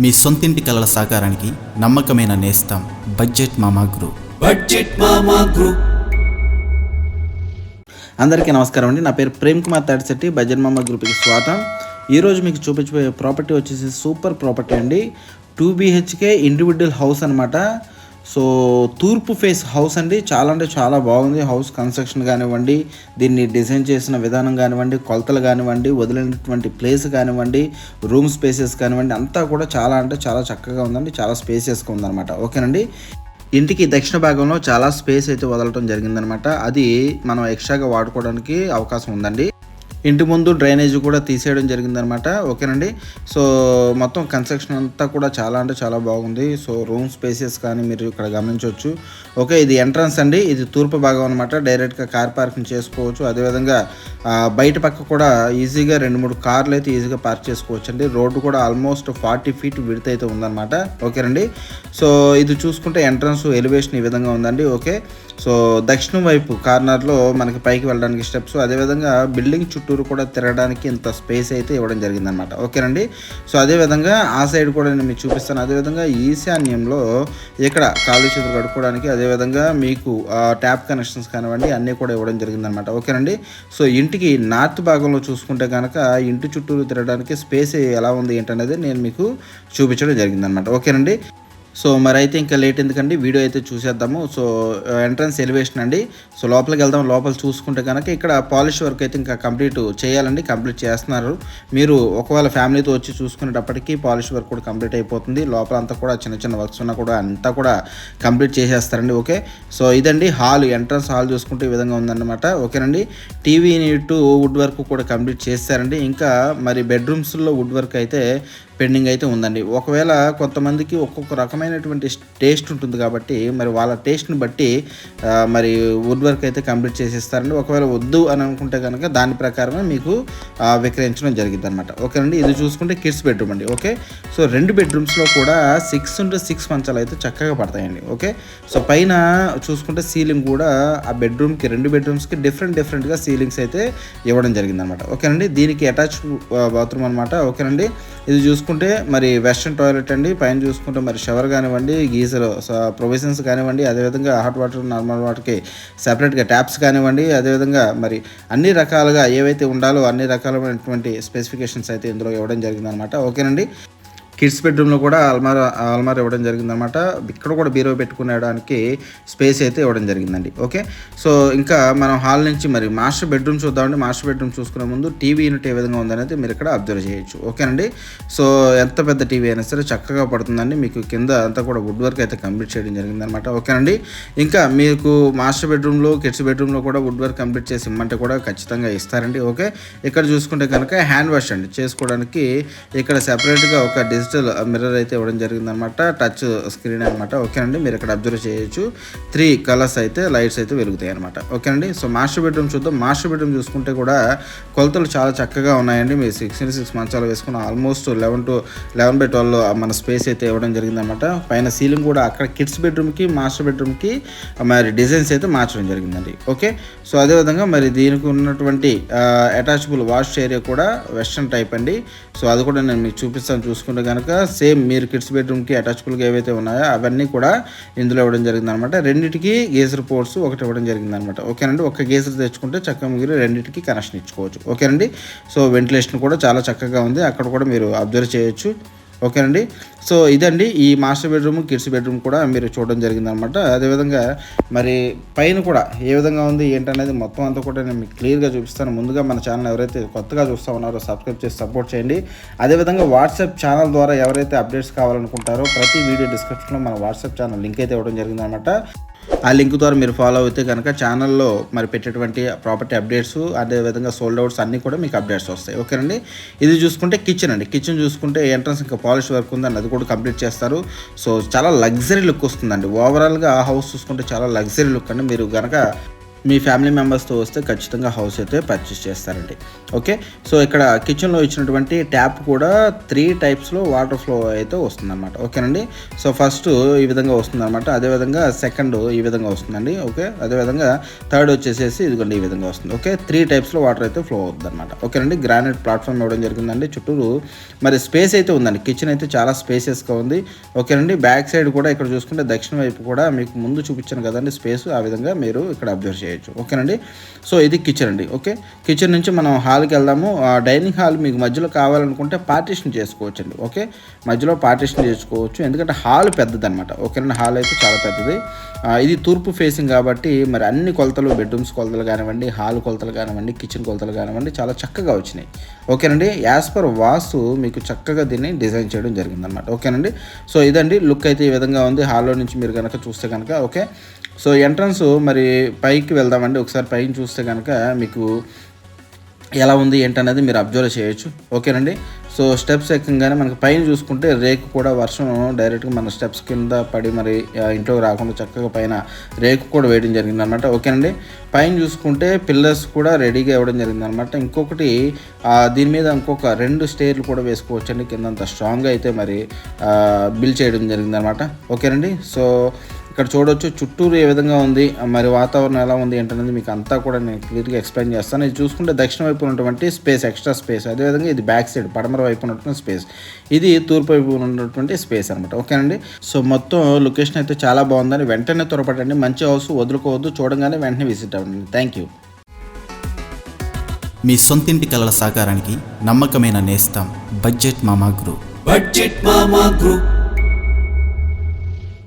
మీ సొంతింటి కలల సాకారానికి నమ్మకమైన నేస్తం budget Mama group. Budget Mama group. అందరికీ నమస్కారం అండి. నా పేరు ప్రేమ్ కుమార్ తాడిశెట్టి బజన్ మామ గ్రూప్కి స్వాగతం. ఈరోజు మీకు చూపించబోయే ప్రాపర్టీ వచ్చేసి సూపర్ ప్రాపర్టీ అండి. టూ బీహెచ్కే ఇండివిజువల్ హౌస్ అనమాట సో తూర్పు ఫేస్ హౌస్ అండి. చాలా అంటే చాలా బాగుంది. హౌస్ కన్స్ట్రక్షన్ కానివ్వండి దీన్ని డిజైన్ చేసిన విధానం కానివ్వండి కొలతలు కానివ్వండి వదిలినటువంటి ప్లేస్ కానివ్వండి రూమ్ స్పేసెస్ కానివ్వండి అంతా కూడా చాలా అంటే చాలా చక్కగా ఉందండి. చాలా స్పేసెస్గా ఉందన్నమాట. ఓకేనండి? ఇంటికి దక్షిణ భాగంలో చాలా స్పేస్ అయితే వదలటం జరిగిందనమాట అది మనం ఎక్స్ట్రాగా వాడుకోవడానికి అవకాశం ఉందండి. ఇంటి ముందు డ్రైనేజ్ కూడా తీసేయడం జరిగిందనమాట ఓకేనండి? సో మొత్తం కన్స్ట్రక్షన్ అంతా కూడా చాలా అంటే చాలా బాగుంది. సో రూమ్ స్పేసెస్ కానీ మీరు ఇక్కడ గమనించవచ్చు. ఓకే ఇది ఎంట్రన్స్ అండి. ఇది తూర్పు భాగం అనమాట డైరెక్ట్గా కార్ పార్కింగ్ చేసుకోవచ్చు. అదేవిధంగా బయట పక్క కూడా ఈజీగా రెండు మూడు కార్లు అయితే ఈజీగా పార్క్ చేసుకోవచ్చు అండి రోడ్డు కూడా ఆల్మోస్ట్ ఫార్టీ ఫీట్ విడత అయితే ఉందన్నమాట. ఓకేనండి? సో ఇది చూసుకుంటే ఎంట్రన్స్ ఎలివేషన్ ఈ విధంగా ఉందండి. ఓకే? సో దక్షిణం వైపు కార్నర్లో మనకి పైకి వెళ్ళడానికి స్టెప్స్. అదేవిధంగా బిల్డింగ్ చుట్టూ చుట్టూరు కూడా తిరగడానికి ఇంత స్పేస్ అయితే ఇవ్వడం జరిగిందనమాట ఓకేనండి? సో అదేవిధంగా ఆ సైడ్ కూడా నేను మీకు చూపిస్తాను. అదేవిధంగా ఈశాన్యంలో ఇక్కడ కాలు చేతులు కడుక్కోవడానికి అదేవిధంగా మీకు ట్యాప్ కనెక్షన్స్ కానివ్వండి అన్నీ కూడా ఇవ్వడం జరిగిందనమాట ఓకేనండి? సో ఇంటికి నార్త్ భాగంలో చూసుకుంటే కనుక ఇంటి చుట్టూరు తిరగడానికి స్పేస్ ఎలా ఉంది ఏంటనేది నేను మీకు చూపించడం జరిగిందనమాట ఓకేనండి? సో మరి అయితే ఇంకా లేట్ ఎందుకండి? వీడియో అయితే చూసేద్దాము. సో ఎంట్రన్స్ ఎలివేషన్ అండి. సో లోపలికి వెళ్దాం. లోపల చూసుకుంటే కనుక ఇక్కడ పాలిష్ వర్క్ అయితే ఇంకా కంప్లీట్ చేయాలండి. కంప్లీట్ చేస్తున్నారు. మీరు ఒకవేళ ఫ్యామిలీతో వచ్చి చూసుకునేటప్పటికీ పాలిష్ వర్క్ కూడా కంప్లీట్ అయిపోతుంది. లోపల అంతా కూడా చిన్న చిన్న వర్క్స్ ఉన్నా కూడా అంతా కూడా కంప్లీట్ చేసేస్తారండి. ఓకే? సో ఇదండి హాల్. ఎంట్రన్స్ హాల్ చూసుకుంటే ఈ విధంగా ఉందన్నమాట. ఓకేనండి? టీవీ టు వుడ్ వర్క్ కూడా కంప్లీట్ చేస్తారండి. ఇంకా మరి బెడ్రూమ్స్లో వుడ్ వర్క్ అయితే పెండింగ్ అయితే ఉందండి. ఒకవేళ కొంతమందికి ఒక్కొక్క రకమైనటువంటి టేస్ట్ ఉంటుంది కాబట్టి మరి వాళ్ళ టేస్ట్ని బట్టి మరి వుడ్ వర్క్ అయితే కంప్లీట్ చేసేస్తారండి. ఒకవేళ వద్దు అని అనుకుంటే కనుక దాని ప్రకారమే మీకు విక్రయించడం జరిగింది అనమాట ఓకేనండి? ఇది చూసుకుంటే కిడ్స్ బెడ్రూమ్ అండి. ఓకే? సో రెండు బెడ్రూమ్స్లో కూడా సిక్స్ ఇంటూ సిక్స్ మంచాలు అయితే చక్కగా పడతాయండి. ఓకే? సో పైన చూసుకుంటే సీలింగ్ కూడా ఆ బెడ్రూమ్కి రెండు బెడ్రూమ్స్కి డిఫరెంట్ డిఫరెంట్గా సీలింగ్స్ అయితే ఇవ్వడం జరిగిందనమాట ఓకేనండి? దీనికి అటాచ్ బాత్రూమ్ అనమాట ఓకేనండి? ఇది చూసుకుంటే మరి వెస్ట్రన్ టాయిలెట్ అండి. పైన చూసుకుంటే మరి షవర్ కానివ్వండి గీజర్ ప్రొవిజన్స్ కానివ్వండి అదేవిధంగా హాట్ వాటర్ నార్మల్ వాటర్కి సెపరేట్గా ట్యాప్స్ కానివ్వండి అదేవిధంగా మరి అన్ని రకాలుగా ఏవైతే ఉండాలో అన్ని రకాలైనటువంటి స్పెసిఫికేషన్స్ అయితే ఇందులో ఇవ్వడం జరిగిందనమాట. ఓకేనండి? కిడ్స్ బెడ్రూమ్లో కూడా అల్మారా అల్మారా ఇవ్వడం జరిగిందనమాట ఇక్కడ కూడా బీరో పెట్టుకునేడానికి స్పేస్ అయితే ఇవ్వడం జరిగిందండి. ఓకే? సో ఇంకా మనం హాల్ నుంచి మరి మాస్టర్ బెడ్రూమ్ చూద్దామండి. మాస్టర్ బెడ్రూమ్ చూసుకునే ముందు టీవీ యూనిట్ ఏ విధంగా ఉందనేది మీరు ఇక్కడ అబ్జర్వ్ చేయొచ్చు. ఓకేనండి? సో ఎంత పెద్ద టీవీ అయినా సరే చక్కగా పడుతుందండి. మీకు కింద అంతా కూడా వుడ్ వర్క్ అయితే కంప్లీట్ చేయడం జరిగిందనమాట ఓకేనండి? ఇంకా మీకు మాస్టర్ బెడ్రూమ్లో కిడ్స్ బెడ్రూమ్లో కూడా వుడ్ వర్క్ కంప్లీట్ చేసి ఇమ్మంటే కూడా ఖచ్చితంగా ఇస్తారండి. ఓకే? ఇక్కడ చూసుకుంటే కనుక హ్యాండ్ వాష్ అండి. చేసుకోవడానికి ఇక్కడ సెపరేట్గా ఒక డిజిటల్ మిర్రర్ అయితే ఇవ్వడం జరిగిందనమాట టచ్ స్క్రీన్ అనమాట ఓకేనండి మీరు ఇక్కడ అబ్జర్వ్ చేయొచ్చు. త్రీ కలర్స్ అయితే లైట్స్ అయితే వెలుగుతాయి అనమాట ఓకేనండి సో మాస్టర్ బెడ్రూమ్ చూద్దాం. మాస్టర్ బెడ్రూమ్ చూసుకుంటే కూడా కొలతలు చాలా చక్కగా ఉన్నాయండి. మీరు సిక్స్ ఇంటూ సిక్స్ మంచాలు వేసుకున్న almost eleven to eleven by twelve మన స్పేస్ అయితే ఇవ్వడం జరిగిందనమాట పైన సీలింగ్ కూడా అక్కడ కిడ్స్ బెడ్రూమ్కి మాస్టర్ బెడ్రూమ్కి మరి డిజైన్స్ అయితే మార్చడం జరిగిందండి. ఓకే సో అదేవిధంగా మరి దీనికి ఉన్నటువంటి అటాచబుల్ వాష్ ఏరియా కూడా వెస్ట్రన్ టైప్ అండి. సో అది కూడా నేను మీకు చూపిస్తాను చూసుకుంటే కనుక సేమ్ మీరు కిడ్స్ బెడ్రూమ్కి అటాచ్బుల్గా ఏవైతే ఉన్నాయో అవన్నీ కూడా ఇందులో ఇవ్వడం జరిగింది అనమాట రెండింటికి గేజర్ పోర్ట్స్ ఒకటి ఇవ్వడం జరిగింది అనమాట ఓకేనండి? ఒక గేజర్ తెచ్చుకుంటే చక్కగా మీరు రెండింటికి కనెక్షన్ ఇచ్చుకోవచ్చు. ఓకేనండి? సో వెంటిలేషన్ కూడా చాలా చక్కగా ఉంది. అక్కడ కూడా మీరు అబ్జర్వ్ చేయొచ్చు. ఓకేనండి? సో ఇదండి ఈ మాస్టర్ బెడ్రూమ్ కిడ్స్ బెడ్రూమ్ కూడా మీరు చూడడం జరిగిందనమాట. అదేవిధంగా మరి పైన కూడా ఏ విధంగా ఉంది ఏంటనేది మొత్తం అంతా కూడా నేను మీకు క్లియర్గా చూపిస్తాను. ముందుగా మన ఛానల్ ఎవరైతే కొత్తగా చూస్తూ ఉన్నారో సబ్స్క్రైబ్ చేసి సపోర్ట్ చేయండి. అదేవిధంగా వాట్సాప్ ఛానల్ ద్వారా ఎవరైతే అప్డేట్స్ కావాలనుకుంటారో ప్రతి వీడియో డిస్క్రిప్షన్లో మన వాట్సాప్ ఛానల్ లింక్ అయితే ఇవ్వడం జరిగిందనమాట. ఆ లింక్ ద్వారా మీరు ఫాలో అయితే కనుక ఛానల్లో మరి పెట్టేటువంటి ప్రాపర్టీ అప్డేట్స్ అదేవిధంగా సోల్డ్ అవుట్స్ అన్నీ కూడా మీకు అప్డేట్స్ వస్తాయి. ఓకేనండి ఇది చూసుకుంటే కిచెన్ అండి. కిచెన్ చూసుకుంటే ఎంట్రన్స్ ఇంకా పాలిష్ వర్క్ ఉందండి అది కూడా కంప్లీట్ చేస్తారు. సో చాలా లగ్జరీ లుక్ వస్తుందండి. ఓవరాల్గా ఆ హౌస్ చూసుకుంటే చాలా లగ్జరీ లుక్ అండి. మీరు కనుక మీ ఫ్యామిలీ మెంబర్స్తో వస్తే ఖచ్చితంగా హౌస్ అయితే పర్చేస్ చేస్తారండి. ఓకే సో ఇక్కడ కిచెన్లో ఇచ్చినటువంటి ట్యాప్ కూడా త్రీ టైప్స్లో వాటర్ ఫ్లో అయితే వస్తుందన్నమాట. ఓకేనండి సో ఫస్ట్ ఈ విధంగా వస్తుందన్నమాట. అదేవిధంగా సెకండ్ ఈ విధంగా వస్తుందండి. ఓకే అదేవిధంగా థర్డ్ వచ్చేసేసి ఇదిగోండి ఈ విధంగా వస్తుంది. ఓకే త్రీ టైప్స్లో వాటర్ అయితే ఫ్లో అవుతుంది అనమాట ఓకేనండి గ్రానైట్ ప్లాట్ఫామ్ ఇవ్వడం జరిగిందండి. చుట్టూరు మరి స్పేస్ అయితే ఉందండి. కిచెన్ అయితే చాలా స్పేసెస్గా ఉంది. ఓకేనండి బ్యాక్ సైడ్ కూడా ఇక్కడ చూసుకుంటే దక్షిణ వైపు కూడా మీకు ముందు చూపించాను కదండి స్పేస్ ఆ విధంగా మీరు ఇక్కడ అబ్జర్వ్ చేయండి చేయొచ్చు. ఓకేనండి? సో ఇది కిచెన్ అండి. ఓకే? కిచెన్ నుంచి మనం హాల్కి వెళ్దాము. ఆ డైనింగ్ హాల్ మీకు మధ్యలో కావాలనుకుంటే పార్టీషన్ చేసుకోవచ్చు అండి ఓకే? మధ్యలో పార్టీషన్ చేసుకోవచ్చు. ఎందుకంటే హాల్ పెద్దదనమాట ఓకేనండి? హాల్ అయితే చాలా పెద్దది. ఇది తూర్పు ఫేసింగ్ కాబట్టి మరి అన్ని కొలతలు బెడ్రూమ్స్ కొలతలు కానివ్వండి హాల్ కొలతలు కానివ్వండి కిచెన్ కొలతలు కానివ్వండి చాలా చక్కగా వచ్చినాయి. ఓకేనండి? యాజ్ పర్ వాస్తు మీకు చక్కగా దీన్ని డిజైన్ చేయడం జరిగిందనమాట ఓకేనండి? సో ఇదండి. లుక్ అయితే ఈ విధంగా ఉంది. హాల్లో నుంచి మీరు కనుక చూస్తే కనుక ఓకే? సో ఎంట్రన్స్ మరి పైకి వెళ్దామండి. ఒకసారి పైన చూస్తే కనుక మీకు ఎలా ఉంది ఏంటనేది మీరు అబ్జర్వ్ చేయొచ్చు. ఓకేనండి? సో స్టెప్స్ ఎక్కగానే మనకి పైన చూసుకుంటే రేకు కూడా వర్షం డైరెక్ట్గా మన స్టెప్స్ కింద పడి మరి ఇంట్లోకి రాకుండా చక్కగా పైన రేకు కూడా వేయడం జరిగింది అనమాట ఓకేనండి? పైన చూసుకుంటే పిల్లర్స్ కూడా రెడీగా ఇవ్వడం జరిగింది అనమాట ఇంకొకటి దీని మీద ఇంకొక రెండు స్టేర్లు కూడా వేసుకోవచ్చు అండి కింద అంత స్ట్రాంగ్గా అయితే మరి బిల్ చేయడం జరిగింది అనమాట ఓకేనండి? సో ఇక్కడ చూడొచ్చు చుట్టూరు ఏ విధంగా ఉంది మరి వాతావరణం ఎలా ఉంది ఏంటనేది మీకు అంతా కూడా నేను క్లియర్గా ఎక్స్ప్లెయిన్ చేస్తాను. ఇది చూసుకుంటే దక్షిణ వైపు ఉన్నటువంటి స్పేస్ ఎక్స్ట్రా స్పేస్. అదేవిధంగా ఇది బ్యాక్ సైడ్ పడమర వైపు ఉన్నటువంటి స్పేస్. ఇది తూర్పు వైపు ఉన్నటువంటి స్పేస్ అనమాట ఓకేనండి? సో మొత్తం లొకేషన్ అయితే చాలా బాగుందని వెంటనే త్వరపడండి. మంచి హౌస్ వదులుకోవద్దు. చూడగానే వెంటనే విజిట్ అవ్వండి. Thank you. మీ సొంతింటి కలల సాకారానికి నమ్మకమైన నేస్తం budget Mama group. Budget Mama group.